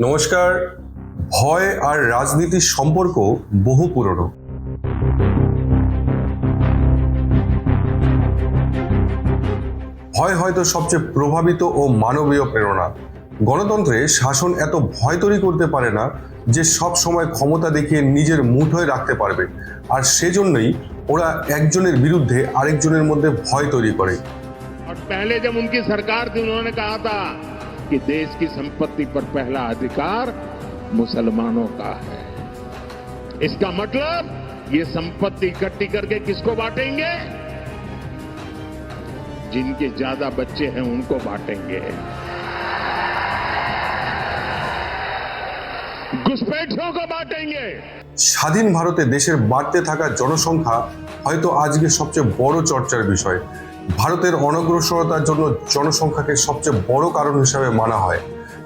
নমস্কার। ভয় আর রাজনীতির সম্পর্ক বহু পুরনো। ভয় হয়তো সবচেয়ে প্রভাবিত ও মানবীয় প্রেরণা। গণতন্ত্রে শাসন এত ভয় তৈরি করতে পারে না যে সব সময় ক্ষমতা দেখিয়ে নিজের মুঠোয় রাখতে পারবে। আর সেজন্যই ওরা একজনের বিরুদ্ধে আরেকজনের মধ্যে ভয় তৈরি করে। আর পহলে সরকার থি উন্হোনে কাহা कि देश की संपत्ति पर पहला अधिकार मुसलमानों का है इसका मतलब ये संपत्ति इकट्ठी करके किसको बांटेंगे जिनके ज्यादा बच्चे हैं उनको बांटेंगे घुसपैठियों को बांटेंगे স্বাধীন ভারতে দেশের বাড়তে থাকা জনসংখ্যা হয়তো আজকে সবচেয়ে বড় চর্চার বিষয় ভারতের অনগ্রসরতার জন্য জনসংখ্যাকে সবচেয়ে বড় কারণ হিসাবে মানা হয়।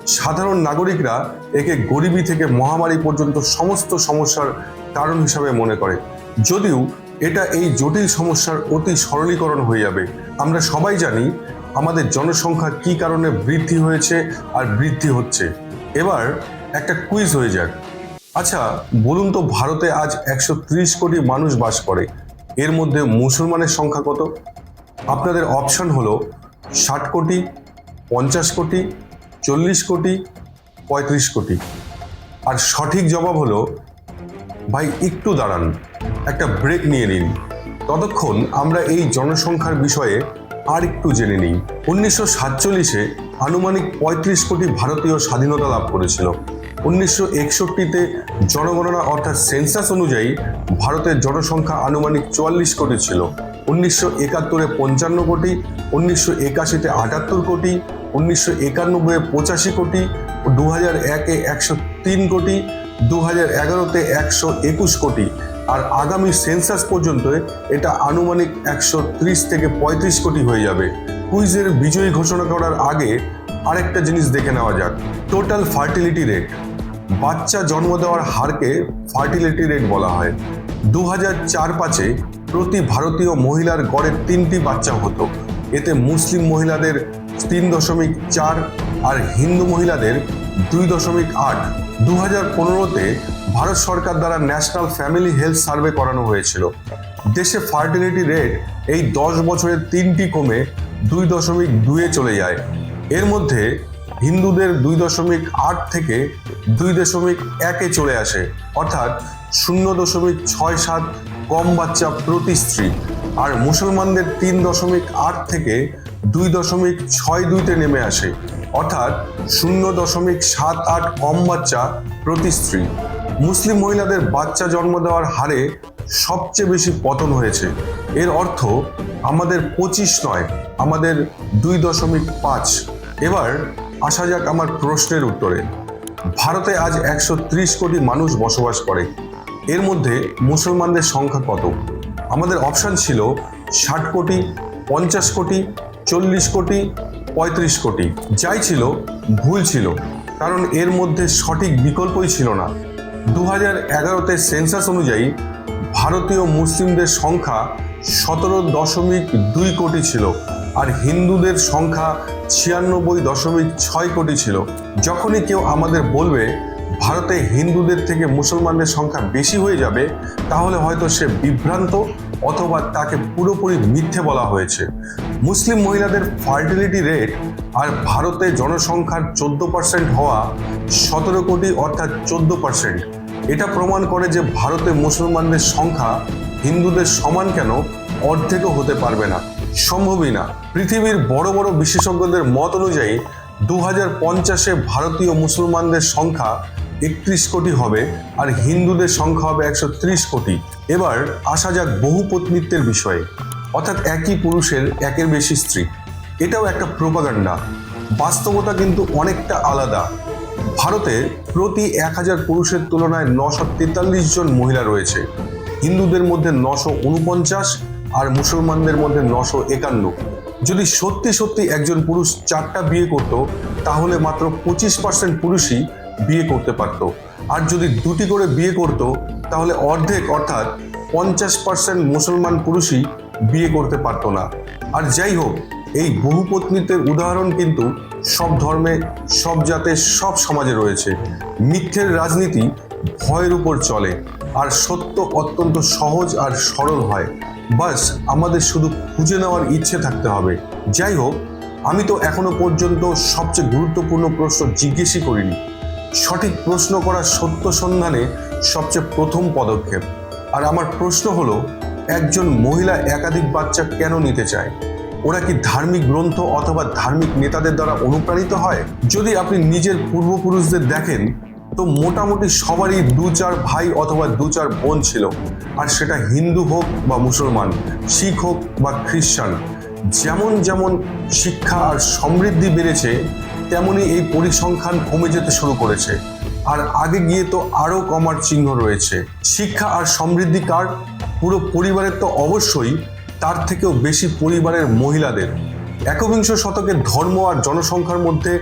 সাধারণ নাগরিকরা একে গরিবী থেকে মহামারী পর্যন্ত সমস্ত সমস্যার কারণ হিসাবে মনে করে। যদিও এটা এই জটিল সমস্যার অতি সরলীকরণ হয়ে যাবে। আমরা সবাই জানি আমাদের জনসংখ্যা কি কারণে বৃদ্ধি হয়েছে আর বৃদ্ধি হচ্ছে। এবার একটা কুইজ হয়ে যাক। আচ্ছা বলুন তো ভারতে আজ একশো ত্রিশ কোটি মানুষ বাস করে। এর মধ্যে মুসলমানের সংখ্যা কত? আপনাদের অপশন হলো ষাট কোটি, পঞ্চাশ কোটি, চল্লিশ কোটি, পঁয়ত্রিশ কোটি। আর সঠিক জবাব হলো, ভাই একটু দাঁড়ান, একটা ব্রেক নিয়ে নিন। ততক্ষণ আমরা এই জনসংখ্যার বিষয়ে আর একটু জেনে নিই। উনিশশো সাতচল্লিশে আনুমানিক পঁয়ত্রিশ কোটি ভারতীয় স্বাধীনতা লাভ করেছিল। উনিশশো একষট্টিতে জনগণনা অর্থাৎ সেন্সাস অনুযায়ী ভারতের জনসংখ্যা আনুমানিক চুয়াল্লিশ কোটি ছিল। উনিশশো একাত্তরে পঞ্চান্ন কোটি, উনিশশো একাশিতে আটাত্তর কোটি, উনিশশো একানব্বইয়ে পঁচাশি কোটি দু হাজার একে একশো তিন কোটি দু হাজার এগারোতে একশো একুশ কোটি। আর আগামী সেন্সাস পর্যন্ত এটা আনুমানিক একশো ত্রিশ থেকে পঁয়ত্রিশ কোটি হয়ে যাবে। কুইজের বিজয়ী ঘোষণা করার আগে আরেকটা জিনিস দেখে নেওয়া যাক। Total fertility rate. বাচ্চা জন্ম দেওয়ার হারকে ফার্টিলিটি রেট বলা হয়। দু হাজার চার পাঁচে প্রতি ভারতীয় মহিলার গড়ে তিনটি বাচ্চা হতো। এতে মুসলিম মহিলাদের তিন দশমিক চার আর হিন্দু মহিলাদের দুই দশমিক আট। দু হাজার পনেরোতে ভারত সরকার দ্বারা ন্যাশনাল ফ্যামিলি হেলথ সার্ভে করানো হয়েছিল। দেশে ফার্টিলিটি রেট এই দশ বছরের তিনটি কমে দুই দশমিক দুয়ে চলে যায়। এর মধ্যে হিন্দুদের দুই দশমিক আট থেকে দুই দশমিক একে চলে আসে। অর্থাৎ শূন্য দশমিক ছয় সাত কম বাচ্চা প্রতি স্ত্রী। আর মুসলমানদের তিন দশমিক আট থেকে দুই দশমিক ছয় দুইতে নেমে আসে। অর্থাৎ শূন্য দশমিক সাত আট কম বাচ্চা প্রতি স্ত্রী। মুসলিম মহিলাদের বাচ্চা জন্ম দেওয়ার হারে সবচেয়ে বেশি পতন হয়েছে। এর অর্থ আমাদের পঁচিশ নয়, আমাদের দুই দশমিক পাঁচ। এবার আসা যাক আমার প্রশ্নের উত্তরে। ভারতে আজ একশো ত্রিশ কোটি মানুষ বসবাস করে। এর মধ্যে মুসলমানদের সংখ্যা কত? আমাদের অপশান ছিল ষাট কোটি, পঞ্চাশ কোটি, চল্লিশ কোটি, পঁয়ত্রিশ কোটি। যাই ছিল, ভুল ছিল। কারণ এর মধ্যে সঠিক বিকল্পই ছিল না। দু হাজার এগারোতে সেন্সাস অনুযায়ী ভারতীয় মুসলিমদের সংখ্যা সতেরো দশমিক দুই কোটি ছিল আর হিন্দুদের সংখ্যা ছিয়ানব্বই দশমিক ছয় কোটি ছিল। যখনই কেউ আমাদের বলবে ভারতে হিন্দুদের থেকে মুসলমানদের সংখ্যা বেশি হয়ে যাবে, তাহলে হয়তো সে বিভ্রান্ত অথবা তাকে পুরোপুরি মিথ্যে বলা হয়েছে। মুসলিম মহিলাদের ফার্টিলিটি রেট আর ভারতে জনসংখ্যার চোদ্দ পার্সেন্ট হওয়া সতেরো কোটি অর্থাৎ চোদ্দ পার্সেন্ট। এটা প্রমাণ করে যে ভারতে মুসলমানদের সংখ্যা হিন্দুদের সমান কেন অর্ধেকও হতে পারবে না। সম্ভবই না। পৃথিবীর বড় বড় বিশেষজ্ঞদের মত অনুযায়ী দু হাজার পঞ্চাশে ভারতীয় মুসলমানদের সংখ্যা একত্রিশ কোটি হবে আর হিন্দুদের সংখ্যা হবে একশো ত্রিশ কোটি। এবার আসা যাক বহুপত্নীত্বের বিষয়ে। অর্থাৎ একই পুরুষের একের বেশি স্ত্রী। এটাও একটা প্রোপাগান্ডা বাস্তবতা কিন্তু অনেকটা আলাদা। ভারতে প্রতি এক হাজার পুরুষের তুলনায় নশো তেতাল্লিশ জন মহিলা রয়েছে। হিন্দুদের মধ্যে নশো উনপঞ্চাশ আর মুসলমানদের মধ্যে নশো একান্ন। যদি সত্যি সত্যি একজন পুরুষ চারটা বিয়ে করত, তাহলে মাত্র পঁচিশ পার্সেন্ট পুরুষই বিয়ে করতে পারত। আর যদি দুটি করে বিয়ে করত, তাহলে অর্ধেক অর্থাৎ পঞ্চাশ পার্সেন্ট মুসলমান পুরুষই বিয়ে করতে পারতো না। আর যাই হোক, এই বহুপত্নীত্বের উদাহরণ কিন্তু সব ধর্মে, সব জাতে, সব সমাজে রয়েছে। মিথ্যের রাজনীতি ভয়ের উপর চলে, আর সত্য অত্যন্ত সহজ আর সরল হয়। বাস আমাদের শুধু খুঁজে নেওয়ার ইচ্ছে থাকতে হবে। যাই হোক, আমি তো এখনও পর্যন্ত সবচেয়ে গুরুত্বপূর্ণ প্রশ্ন জিজ্ঞেসই করিনি। সঠিক প্রশ্ন করা সত্য সন্ধানে সবচেয়ে প্রথম পদক্ষেপ। আর আমার প্রশ্ন হলো, একজন মহিলা একাধিক বাচ্চা কেন নিতে চায়? ওরা কি ধার্মিক গ্রন্থ অথবা ধার্মিক নেতাদের দ্বারা অনুপ্রাণিত হয়? যদি আপনি নিজের পূর্বপুরুষদের দেখেন তো মোটামুটি সবারই দু চার ভাই অথবা দু চার বোন ছিল। আর সেটা হিন্দু হোক বা মুসলমান, শিখ হোক বা খ্রিস্টান যেমন যেমন শিক্ষা আর সমৃদ্ধি বেড়েছে, তেমনি এই পরিসংখ্যান কমে যেতে শুরু করেছে। আর আগে গিয়ে তো আরও কমার চিহ্ন রয়েছে। শিক্ষা আর সমৃদ্ধি কার? পুরো পরিবারের তো অবশ্যই তার থেকেও বেশি পরিবারের মহিলাদের। একবিংশ শতকের ধর্ম আর জনসংখ্যার মধ্যে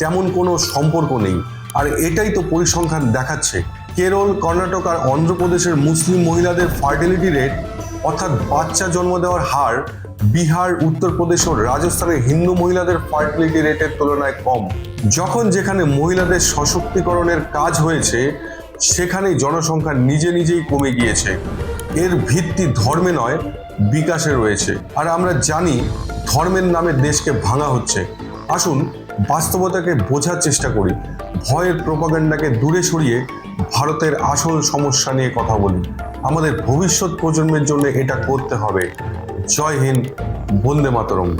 তেমন কোনো সম্পর্ক নেই। আর এটাই তো পরিসংখ্যান দেখাচ্ছে। কেরল, কর্ণাটক আর অন্ধ্রপ্রদেশের মুসলিম মহিলাদের ফার্টিলিটি রেট, অর্থাৎ বাচ্চা জন্ম দেওয়ার হার, বিহার, উত্তরপ্রদেশ ও রাজস্থানের হিন্দু মহিলাদের ফার্টিলিটি রেটের তুলনায় কম। যখন যেখানে মহিলাদের সশক্তিকরণের কাজ হয়েছে, সেখানেই জনসংখ্যা নিজে নিজেই কমে গিয়েছে। এর ভিত্তি ধর্মে নয়, বিকাশে রয়েছে। আর আমরা জানি, ধর্মের নামে দেশকে ভাঙা হচ্ছে। আসুন বাস্তবতাকে বোঝার চেষ্টা করি। ভয়ের প্রপাগান্ডাকে দূরে সরিয়ে ভারতের আসল সমস্যা নিয়ে কথা বলি। আমাদের ভবিষ্যৎ প্রজন্মের জন্য এটা করতে হবে। জয় হিন্দ, বন্দে মাতরম।